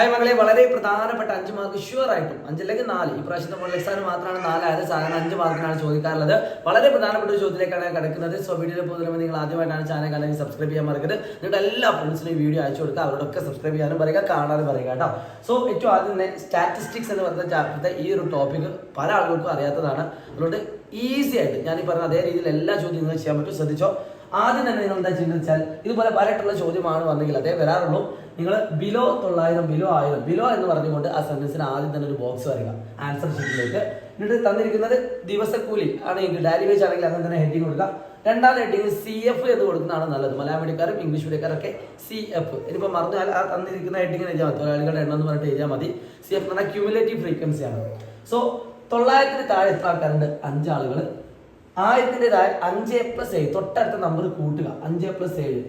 Hi മകളെ വളരെ പ്രധാനപ്പെട്ട അഞ്ച് മാർക്ക് ഷുവർ ആയിട്ടും അഞ്ചല്ലെങ്കിൽ നാല്. ഈ പ്രാവശ്യത്തെ മോഡൽ എക്സാമിന് മാത്രമാണ് നാലായത് സാധാരണ അഞ്ച് മാർക്കിനാണ് ചോദിക്കാറുള്ളത്. വളരെ പ്രധാനപ്പെട്ട ഒരു ചോദ്യത്തിലേക്കാണ് കിടക്കുന്നത്. സോ വീഡിയോ പോകുന്നതിന് നിങ്ങൾ ആദ്യമായിട്ടാണ് ചാനൽ കാണാൻ സബ്സ്ക്രൈബ് ചെയ്യാൻ മറക്കരുത്. നിങ്ങളുടെ എല്ലാ ഫ്രണ്ട്സിനും വീഡിയോ അയച്ചു കൊടുക്കുക. അവരോടൊക്കെ സബ്സ്ക്രൈബ് ചെയ്യാനും പറയുക കാണാനും പറയുക കേട്ടോ. സോ ഏറ്റവും ആദ്യം തന്നെ സ്റ്റാറ്റിസ്റ്റിക്സ് എന്ന് പറയുന്ന ചാപ്റ്റർ ഈ ഒരു ടോപ്പിക് പല ആളുകൾക്കും അറിയാത്തതാണ്. അതുകൊണ്ട് ഈസി ആയിട്ട് ഞാൻ ഈ പറഞ്ഞ അതേ രീതിയിൽ എല്ലാ ചോദ്യങ്ങളും ചെയ്യാൻ പറ്റും. ശ്രദ്ധിച്ചോ? ആദ്യം തന്നെ നിങ്ങൾ എന്താ ചെയ്യുന്നത് വെച്ചാൽ ഇതുപോലെ പലയിട്ടുള്ള ചോദ്യമാണ് വന്നെങ്കിൽ അതേ വരാറുള്ളൂ. നിങ്ങൾ ബിലോ തൊള്ളായിരം ബിലോ ആയിരം ബിലോ എന്ന് പറഞ്ഞുകൊണ്ട് ആ സെന്റൻസിന് ആദ്യം തന്നെ ഒരു ബോക്സ് വരിക ആൻസർ ഷീറ്റിലേക്ക് എന്നിട്ട് തന്നിരിക്കുന്നത് ദിവസക്കൂലി ആണെങ്കിൽ ഡാലി വേജ് ആണെങ്കിൽ അങ്ങനെ തന്നെ ഹെഡിങ് കൊടുക്കുക. രണ്ടാം ഹെഡിങ് സി എഫ് എന്ന് കൊടുക്കുന്നതാണ് നല്ലത്. മലയാളം മീഡിയക്കാരും ഇംഗ്ലീഷ് മീഡിയക്കാരൊക്കെ സി എഫ് ഇനിയിപ്പോൾ മറന്നാൽ ആ തന്നിരിക്കുന്ന ഹെഡിങ് എഴുതിയാൽ മതി. തൊഴിലാളികളുടെ എണ്ണം എന്ന് പറഞ്ഞിട്ട് എഴുതിയാൽ മതി. സി എഫ് എന്ന് പറഞ്ഞാൽ ക്യൂമുലേറ്റീവ് ഫ്രീക്വൻസിയാണ് സോ തൊള്ളായിരത്തിന് താഴെ എത്ര ആൾക്കാരുണ്ട്? അഞ്ചാളുകൾ ആയിരത്തിന്റെ താഴെ അഞ്ച് പ്ലസ് ഏഴ് തൊട്ടടുത്ത നമ്പർ കൂട്ടുക. അഞ്ച് പ്ലസ് ഏഴ്.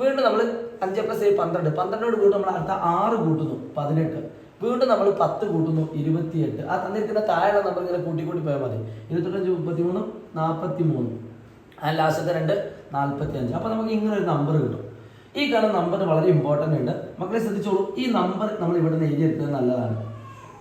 വീണ്ടും നമ്മൾ അഞ്ച് പ്ലസ് ഏഴ് പന്ത്രണ്ട്. പന്ത്രണ്ടോട് വീണ്ടും നമ്മൾ അടുത്ത ആറ് കൂട്ടുന്നു പതിനെട്ട്. വീണ്ടും നമ്മൾ പത്ത് കൂട്ടുന്നു ഇരുപത്തിയെട്ട്. ആ തന്നിരിക്കുന്ന താഴെയുള്ള നമ്പർ ഇങ്ങനെ കൂട്ടി കൂട്ടി പോയാൽ മതി. ഇരുപത്തെട്ടഞ്ച് മുപ്പത്തി മൂന്ന് നാൽപ്പത്തി മൂന്ന് ആ ലാസ്റ്റത്തെ രണ്ട് നാൽപ്പത്തി അഞ്ച് അപ്പൊ നമുക്ക് ഇങ്ങനെ ഒരു നമ്പർ കിട്ടും. ഈ കാണുന്ന നമ്പർ വളരെ ഇമ്പോർട്ടന്റ് ഉണ്ട്. മക്കളെ ശ്രദ്ധിച്ചോളൂ. ഈ നമ്പർ നമ്മൾ ഇവിടെ നിന്ന് എഴുതിയെടുക്കുന്നത് നല്ലതാണ്.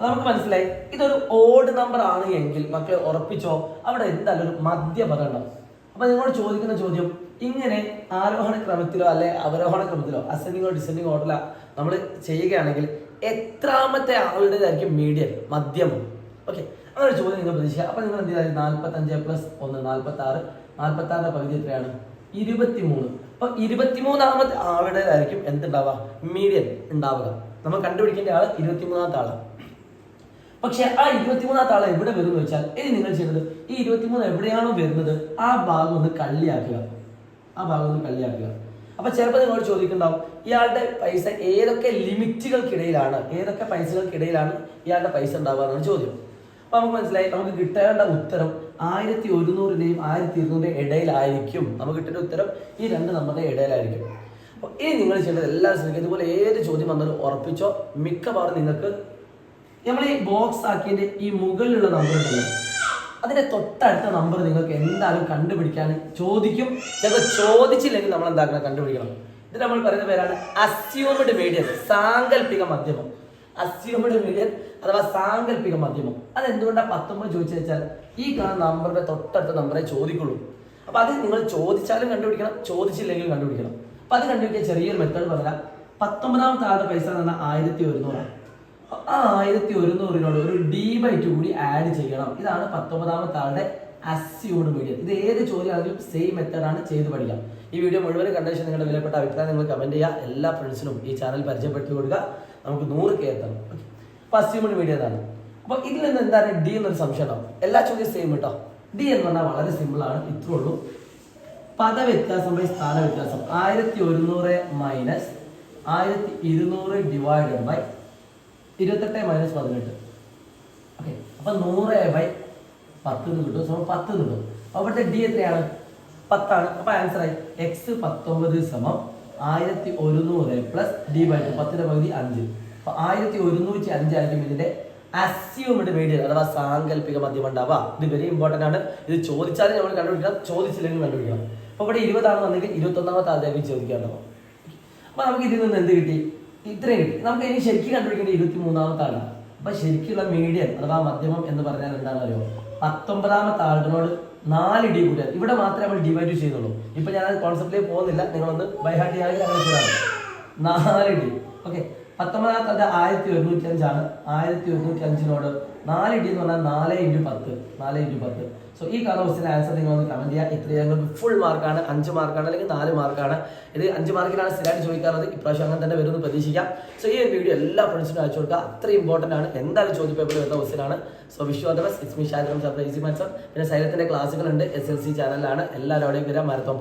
നമുക്ക് മനസ്സിലായി. ഇതൊരു ഓഡ് നമ്പർ ആണ് എങ്കിൽ മക്കളെ ഉറപ്പിച്ചോ? അവിടെ എന്തായാലും ഒരു മധ്യപദം ഉണ്ടാവും. അപ്പൊ നിങ്ങളോട് ചോദിക്കുന്ന ചോദ്യം ഇങ്ങനെ ആരോഹണ ക്രമത്തിലോ അല്ലെ അവരോഹണ ക്രമത്തിലോ അസെൻഡിങ്ങോ ഡിസെൻഡിങ്ങോ ഓർഡറിലോ നമ്മൾ ചെയ്യുകയാണെങ്കിൽ എത്രാമത്തെ ആളുടേതായിരിക്കും മീഡിയം മധ്യമം ഓക്കെ അങ്ങനെ ചോദ്യം നിങ്ങൾ പ്രതീക്ഷിക്കുക. അപ്പൊ നിങ്ങൾ എന്ത് ചെയ്താൽ നാൽപ്പത്തഞ്ച് പ്ലസ് ഒന്ന് നാൽപ്പത്തി ആറ് നാൽപ്പത്തി ആറിന്റെ പകുതി എത്രയാണ്? ഇരുപത്തിമൂന്ന്. അപ്പൊ ഇരുപത്തിമൂന്നാമത്തെ ആളുടേതായിരിക്കും എന്തുണ്ടാവുക? മീഡിയം ഉണ്ടാവുക. നമ്മൾ കണ്ടുപിടിക്കേണ്ട ആൾ ഇരുപത്തിമൂന്നാമത്തെ ആളാണ്. പക്ഷെ ആ ഇരുപത്തിമൂന്നാമത്തെ താളം എവിടെ വരും എന്ന് വെച്ചാൽ ഇനി നിങ്ങൾ ചെയ്യുന്നത് ഈ ഇരുപത്തിമൂന്ന് എവിടെയാണോ വരുന്നത് ആ ഭാഗം ഒന്ന് കള്ളിയാക്കുക. ആ ഭാഗം ഒന്ന് കള്ളിയാക്കുക. അപ്പൊ ചിലപ്പോൾ നിങ്ങൾ ചോദിക്കുന്നുണ്ടാവും ഇയാളുടെ പൈസ ഏതൊക്കെ ലിമിറ്റുകൾക്കിടയിലാണ് ഏതൊക്കെ പൈസകൾക്കിടയിലാണ് ഇയാളുടെ പൈസ ഉണ്ടാവുക എന്നാണ് ചോദ്യം. അപ്പൊ നമുക്ക് മനസ്സിലായി നമുക്ക് കിട്ടേണ്ട ഉത്തരം ആയിരത്തി ഒരുന്നൂറിന്റെയും ആയിരത്തി ഇരുന്നൂറിന്റെ ഇടയിലായിരിക്കും. നമുക്ക് കിട്ടേണ്ട ഉത്തരം ഈ രണ്ട് നമ്മുടെ ഇടയിലായിരിക്കും. അപ്പൊ ഇനി നിങ്ങൾ ചെയ്യേണ്ടത് എല്ലാവരും ശ്രമിക്കുക ഇതുപോലെ ഏത് ചോദ്യം വന്നാലും ഉറപ്പിച്ചോ. മിക്കവാറും നിങ്ങൾക്ക് നമ്മൾ ഈ ബോക്സ് ആക്കിയതിന്റെ ഈ മുകളിലുള്ള നമ്പർ ഉണ്ടല്ലോ അതിന്റെ തൊട്ടടുത്ത നമ്പർ നിങ്ങൾക്ക് എന്തായാലും കണ്ടുപിടിക്കാൻ ചോദിക്കും. ചിലപ്പോൾ ചോദിച്ചില്ലെങ്കിൽ നമ്മൾ എന്താക്കണം? കണ്ടുപിടിക്കണം. ഇത് നമ്മൾ പറയുന്ന പേരാണ് അസ്യൂമഡ് മീഡിയൻ സാങ്കല്പിക മാധ്യമം. അസ്യൂമഡ് മീഡിയൻ അഥവാ സാങ്കല്പിക മാധ്യമം. അത് എന്തുകൊണ്ടാണ് പത്തൊമ്പത് ചോദിച്ചു വെച്ചാൽ ഈ കാണുന്ന നമ്പറിന്റെ തൊട്ടടുത്ത നമ്പറെ ചോദിക്കുള്ളൂ. അപ്പൊ അത് നിങ്ങൾ ചോദിച്ചാലും കണ്ടുപിടിക്കണം ചോദിച്ചില്ലെങ്കിലും കണ്ടുപിടിക്കണം. അപ്പൊ അത് കണ്ടുപിടിക്കാൻ ചെറിയൊരു മെത്തേഡ് പറഞ്ഞാൽ പത്തൊമ്പതാമത്തെ ആളുടെ പൈസ എന്ന് പറഞ്ഞാൽ ആയിരത്തി ഒരുന്നൂറാണ് ആ ആയിരത്തി ഒരുന്നൂറിനോട് ഒരു ഡി ബൈ ടു കൂടി ആഡ് ചെയ്യണം. ഇതാണ് പത്തൊമ്പതാമത്തെ ആളുടെ അസ്യൂഡ് മീഡിയം ഇത് ഏത് ചോദ്യമാണെങ്കിലും സെയിം മെത്തേഡാണ് ചെയ്ത് പഠിക്കാം. ഈ വീഡിയോ മുഴുവൻ കണ്ടേഷൻ നിങ്ങളുടെ വിലപ്പെട്ട അഭിപ്രായം നിങ്ങൾ കമന്റ് ചെയ്യുക. എല്ലാ ഫ്രണ്ട്സിനും ഈ ചാനൽ പരിചയപ്പെടുത്തി കൊടുക്കുക. നമുക്ക് നൂറ് കെ എത്തണം അപ്പൊ അസ്യൂമഡ് മീഡിയം ആണ് അപ്പൊ ഇതിൽ നിന്ന് എന്താണ് ഡി എന്നൊരു സംശയം ഉണ്ടാവും. എല്ലാ ചോദ്യം സെയിം കേട്ടോ ഡി എന്ന് പറഞ്ഞാൽ വളരെ സിമ്പിൾ ആണ്. ഇത്രേ ഉള്ളൂ. പദവ്യത്യാസം ബൈ സ്ഥാന വ്യത്യാസം ആയിരത്തി ഒരുന്നൂറ് മൈനസ് ആയിരത്തി ഇരുന്നൂറ് ഡിവൈഡഡ് ബൈ ഇരുപത്തെട്ട് മൈനസ് പതിനെട്ട്. ഓക്കെ അപ്പൊ നൂറ് ബൈ പത്ത് എന്ന് കിട്ടും. സമം പത്ത് എന്ന് കിട്ടും. ഇവിടുത്തെ ഡി എത്രയാണ്? പത്താണ്. അപ്പൊ ആൻസർ ആയി. എക്സ് പത്തൊമ്പത് സമം ആയിരത്തി ഒരുന്നൂറ് പ്ലസ് ഡി ബൈ ടു പത്തിന്റെ പകുതി അഞ്ച്. അപ്പൊ ആയിരത്തി ഒരുന്നൂറ്റി അഞ്ചായിരിക്കും ഇതിന്റെ അസ്യൂംഡ് മീഡിയം അഥവാ സാങ്കല്പിക മദ്യം ഉണ്ടാവുക. ഇത് വെരി ഇമ്പോർട്ടന്റ് ആണ്. ഇത് ചോദിച്ചാലും നമ്മൾ കണ്ടുപിടിക്കണം. ചോദിച്ചില്ലെങ്കിൽ കണ്ടുപിടിക്കാം അപ്പൊ ഇവിടെ ഇരുപതാണ് വന്നെങ്കിൽ ഇരുപത്തി ചോദിക്കാൻ ഉണ്ടാവും അപ്പൊ നമുക്ക് ഇതിൽ നിന്ന് എന്ത് കിട്ടി? ഇത്രയും നമുക്ക് ഇനി ശരിക്കും കണ്ടുപിടിക്കേണ്ട ഇരുപത്തി മൂന്നാമത്തെ ആളാണ് അപ്പൊ ശരിക്കുള്ള മീഡിയം അഥവാ മധ്യമം എന്ന് പറഞ്ഞാൽ എന്താണെന്ന് അറിയോ പത്തൊമ്പതാമത്തെ ആളിനോട് നാല് ഡി കൂടിയാൽ ഇവിടെ മാത്രമേ നമ്മൾ ഡിവൈഡ് ചെയ്യുന്നുള്ളൂ ഇപ്പൊ ഞാൻ കോൺസെപ്റ്റിലേക്ക് പോകുന്നില്ല. നിങ്ങളൊന്ന് ബൈഹാർട്ട് ചെയ്യാമെങ്കിൽ അങ്ങനെ നാല് ഡി ഓക്കെ പത്തൊമ്പതാമത്തെ ആയിരത്തി ഒരുന്നൂറ്റി അഞ്ചാണ് ആയിരത്തി ഒരുന്നൂറ്റി അഞ്ചിനോട് നാല് ഇടി എന്ന് പറഞ്ഞാൽ നാല് ഇന്റു പത്ത്. നാല് ഇന്റു പത്ത്. സോ ഈ കാണുന്ന ക്വസ്റ്റിന്റെ ആൻസർ നിങ്ങൾ ഒന്ന് കമന്റ് ചെയ്യുക. ഇത്ര ഞങ്ങൾക്ക് ഫുൾ മാർക്കാണ് അഞ്ച് മാർക്കാണ് അല്ലെങ്കിൽ നാല് മാർക്കാണ് ഇത് അഞ്ച് മാർക്കിനാണ് സ്ഥിരമായിട്ട് ചോദിക്കാറുള്ളത്. ഇപ്രാവശ്യം അങ്ങനെ തന്നെ വരുമെന്ന് പ്രതീക്ഷിക്കാം. സോ ഈ ഒരു വീഡിയോ എല്ലാ ഫ്രണ്ട്സിനും അയച്ചു കൊടുക്കുക. അത്ര ഇമ്പോർട്ടന്റ് ആണ്. എന്തായാലും ചോദ്യ പേപ്പറിൽ വരുന്ന ക്വസ്റ്റിനാണ് സോ വിഷു അതവസ് ഇസ്മി ഷാജം ചാപ്റ്റർ ഈസി മാത്സം പിന്നെ സൈലത്തിന്റെ ക്ലാസ്സുകളുണ്ട് എസ് എൽ സി ചാനലിലാണ് എല്ലാവരും അവിടേക്ക് വരാൻ മാരത്തോൺ